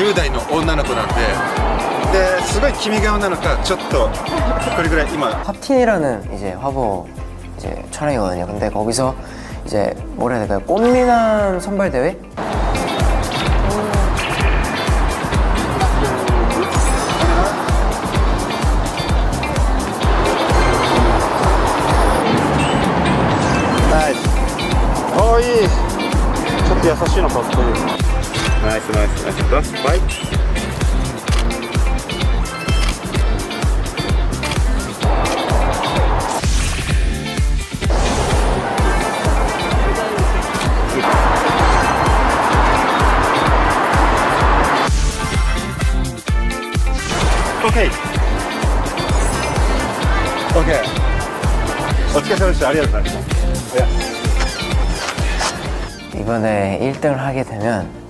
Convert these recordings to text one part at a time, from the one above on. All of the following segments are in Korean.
10代の女の子なんでですごい君が女の子はちょっとこれぐらい今 팝틴이라는 이제 화보 이제 촬영이거든요. 근데 거기서 이제 뭐라 해야 될까요? 꽃미남 선발 대회? 나이스おーいいちょ 나이스 나이스 나이스 플러스 파이트 오케이 오케이 어떻게 세울지 알려주세요 이번에 1등을 하게 되면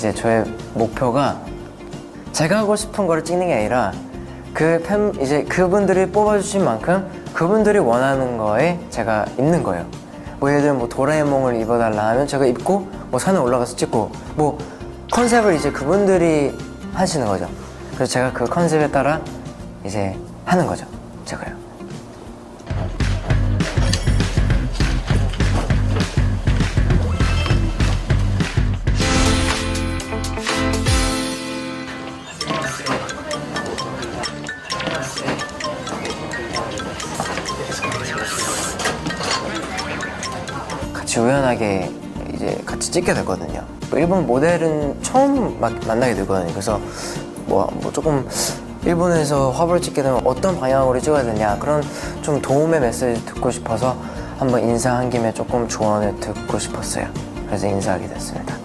이제 저의 목표가 제가 하고 싶은 거를 찍는 게 아니라 그 팬 이제 그분들이 뽑아주신 만큼 그분들이 원하는 거에 제가 입는 거예요. 뭐 예를 들면 뭐 도라에몽을 입어달라 하면 제가 입고 뭐 산에 올라가서 찍고 뭐 컨셉을 이제 그분들이 하시는 거죠. 그래서 제가 그 컨셉에 따라 이제 하는 거죠. 제가요. 같이 우연하게 이제 같이 찍게 됐거든요. 일본 모델은 처음 마- 만나게 되거든요. 그래서 뭐, 뭐 조금 일본에서 화보를 찍게 되면 어떤 방향으로 찍어야 되냐 그런 좀 도움의 메시지 듣고 싶어서 한번 인사한 김에 조금 조언을 듣고 싶었어요. 그래서 인사하게 됐습니다.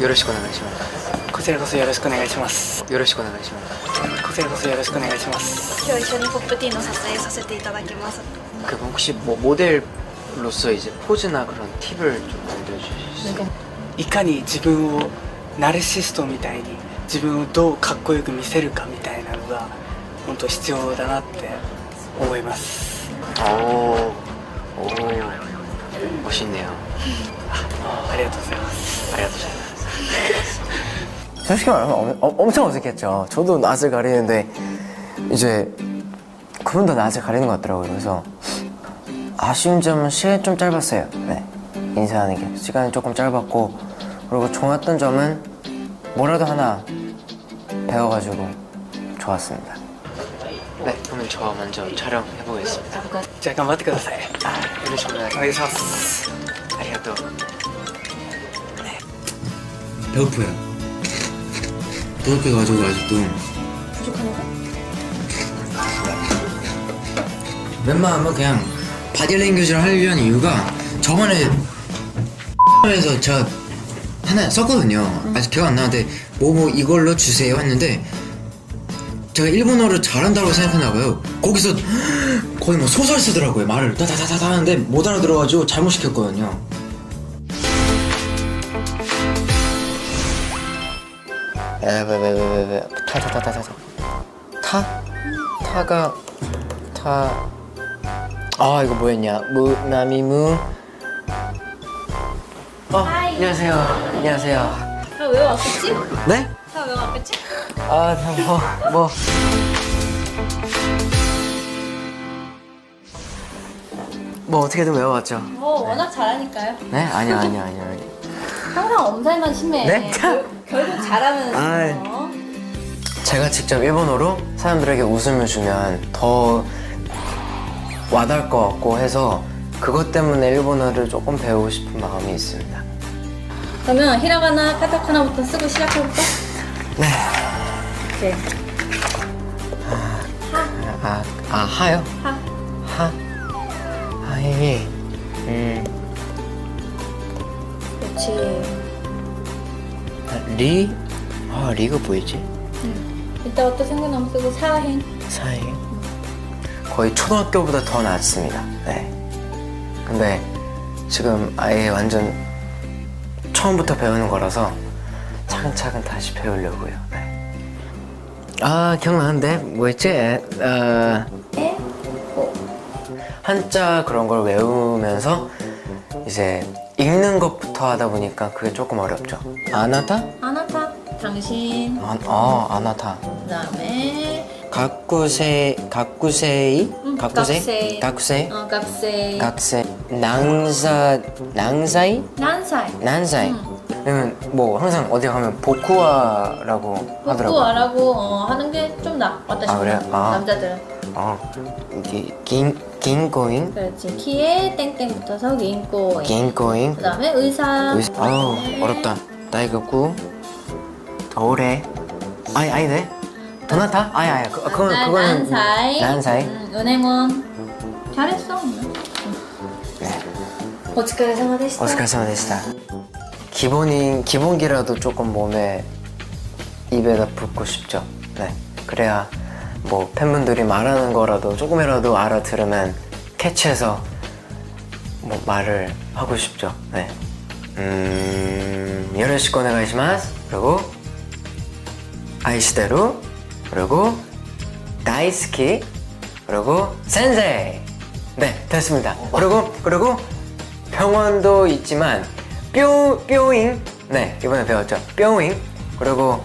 よろしくお願いします。こちらこそよろしくお願いしますよろしくお願いします。こちらこそよろしくお願いします今日一緒にポップティーの撮影させていただきます 그 혹시 뭐 모델 로서 이제 포즈나 그런 팁을 좀 알려주실 수 있어요? いかに自分をナルシストみたいに自分をどうかっこよく見せるかみたいなのが本当必要だなって思います 오, 오, 멋있네요. ありがとうございます 알려주세요. 솔직히 말하면 엄, 엄- 엄청 어색했죠. 저도 낯을 가리는데 이제 그분도 낯을 가리는 것 같더라고요. 그래서 아쉬운 점은 시간이 좀 짧았어요. 네. 인사하는 게 시간이 조금 짧았고 그리고 좋았던 점은 뭐라도 하나 배워가지고 좋았습니다. 네, 그러면 저 먼저 촬영해 보겠습니다. じゃあ頑張ってください 아, よろしくお願いしお願いします ありがとう。 배고파요. 배고파가지고 아직도 웬만하면 그냥 바디랭귀지를 하려는 이유가 저번에 에서 제가 하나 썼거든요. 아직 기억 안 나는데 뭐뭐 이걸로 주세요 했는데 제가 일본어를 잘한다고 생각했나 봐요. 거기서 거의 뭐 소설 쓰더라고요. 말을 다다다다 하는데 못 알아들어가지고 잘못 시켰거든요. 왜왜왜왜왜 타타타타타 타 타가 타 아 이거 뭐였냐 무 나미무 어 안녕하세요 안녕하세요 다 외워왔겠지? 네? 다 외워왔겠지? 아뭐뭐 뭐 어떻게든 외워왔죠 뭐 워낙 잘하니까요 네 아니요 아니요 아니요. 항상 엄살만 심해 네? 결, 결국 잘하면 아이. 어. 제가 직접 일본어로 사람들에게 웃음을 주면 더 와닿을 것 같고 해서 그것 때문에 일본어를 조금 배우고 싶은 마음이 있습니다. 그러면 히라가나 카타카나부터 쓰고 시작해볼까? 네. 오케이 아, 아 하요? 하 하? 하이. 음, 그렇지 리? 아, 리가 뭐였지? 이따가 또 생각나면 쓰고 사행 사이. 거의 초등학교보다 더 낫습니다. 네. 근데 지금 아예 완전 처음부터 배우는 거라서 차근차근 다시 배우려고요. 네. 아 기억나는데 뭐였지? 어, 에? 한자 그런 걸 외우면서 이제 읽는 것부터 하다 보니까 그게 조금 어렵죠. 아나타? 아나타 당신 아, 어, 아나타. 그다음에 가쿠세이? 응, 가쿠세? 각세. 어, 각세. 각세. 낭사 낭사이? 난살 난사이. 그러면 뭐 항상 어디 가면 보쿠아라고 하더라고. 복구하라고 어, 하는 게 좀 나. 어떠신 아, 그래요? 아. 남자들은? 어, 이게 긴 긴고잉 그렇지. 키에 땡땡 붙어서 긴꼬 긴고잉 그다음에 의사. 의사- 아우 어렵다. 나이가 구. 겨울에 아니 아니네. 도나타? 아니 아니 그, 그건 난- 그거는 난사이 난사이. 음, 은행원 잘했어 오늘. 네. お疲れ様でした 오스카스마데시다. 기본인 기본기라도 조금 몸에 입에다 붓고 싶죠. 네. 그래야 뭐 팬분들이 말하는 거라도 조금이라도 알아들으면 캐치해서 뭐 말을 하고 싶죠. 네. 음, 요로시코 오네가이시마스. 그리고 아이시대로 그리고 다이스키 그리고 센세이. 네 됐습니다. 그리고 그리고 병원도 있지만 뾰 뾰잉. 네 이번에 배웠죠. 뾰잉. 그리고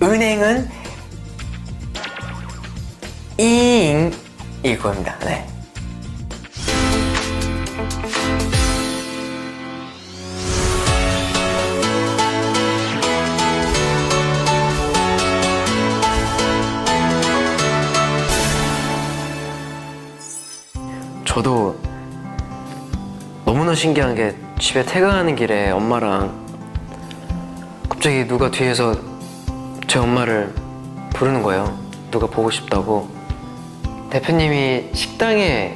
은행은 이잉일 겁니다. 네 저도 너무나 신기한 게 집에 퇴근하는 길에 엄마랑 갑자기 누가 뒤에서 제 엄마를 부르는 거예요. 누가 보고 싶다고. 대표님이 식당에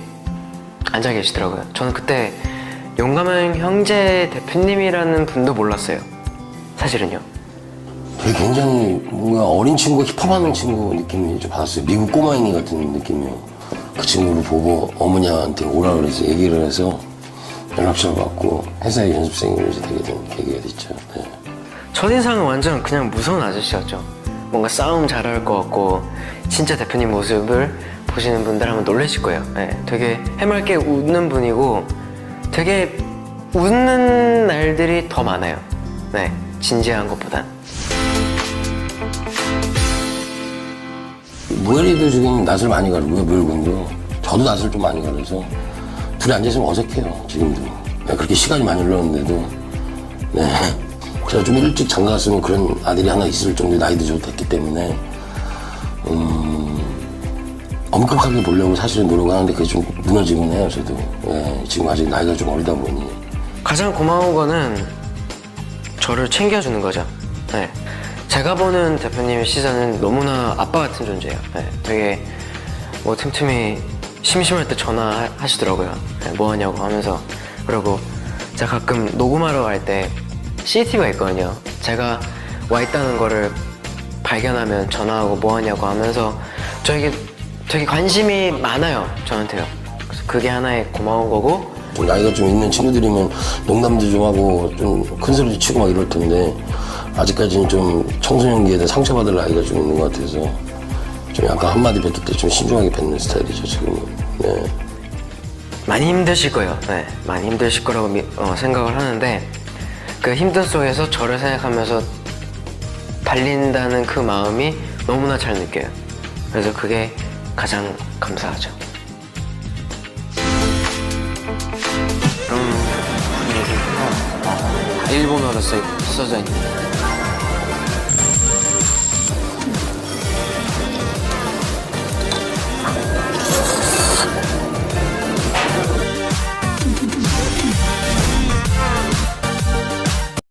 앉아 계시더라고요. 저는 그때 용감한 형제 대표님이라는 분도 몰랐어요. 사실은요. 되게 굉장히 뭔가 어린 친구, 힙합하는 친구 느낌이 좀 받았어요. 미국 꼬마이니 같은 느낌이요. 그 친구를 보고 어머니한테 오라 그래서 얘기를 해서 연락처를 받고 회사에 연습생으로 이제 되게 된 계기가 됐죠. 네. 첫인상은 완전 그냥 무서운 아저씨였죠. 뭔가 싸움 잘할 것 같고 진짜 대표님 모습을 보시는 분들 하면 놀라실 거예요. 네, 되게 해맑게 웃는 분이고 되게 웃는 날들이 더 많아요. 네, 진지한 것보단. 무엘이도 지금 낯을 많이 가르고요, 무엘군도. 저도 낯을 좀 많이 가려서 둘이 앉아있으면 어색해요, 지금도. 네, 그렇게 시간이 많이 흘렀는데도. 네. 제가 좀 일찍 장가 갔으면 그런 아들이 하나 있을 정도의 나이도 좀 됐기 때문에, 음, 엄격하게 보려고 사실은 노력하는데 그게 좀 무너지긴 해요, 저도. 예, 지금 아직 나이가 좀 어리다 보니. 가장 고마운 거는 저를 챙겨주는 거죠. 네. 제가 보는 대표님의 시선은 너무나 아빠 같은 존재예요. 네. 되게 뭐 틈틈이 심심할 때 전화하시더라고요. 네, 뭐 하냐고 하면서. 그리고 제가 가끔 녹음하러 갈 때 CCTV가 있거든요. 제가 와 있다는 거를 발견하면 전화하고 뭐 하냐고 하면서 저에게 되게 관심이 많아요. 저한테요. 그래서 그게 하나의 고마운 거고 좀 나이가 좀 있는 친구들이면 농담도 좀 하고 좀 큰 소리도 치고 막 이럴 텐데 아직까지는 좀 청소년기에 상처받을 나이가 좀 있는 것 같아서 좀 약간 한마디 뱉을 때 좀 신중하게 뱉는 스타일이죠 지금은 네. 많이 힘드실 거예요. 네, 많이 힘드실 거라고 미- 어, 생각을 하는데 그 힘든 속에서 저를 생각하면서 달린다는 그 마음이 너무나 잘 느껴요. 그래서 그게 가장 감사하죠. 그럼 여기 어, 일본어로 써, 써져 있는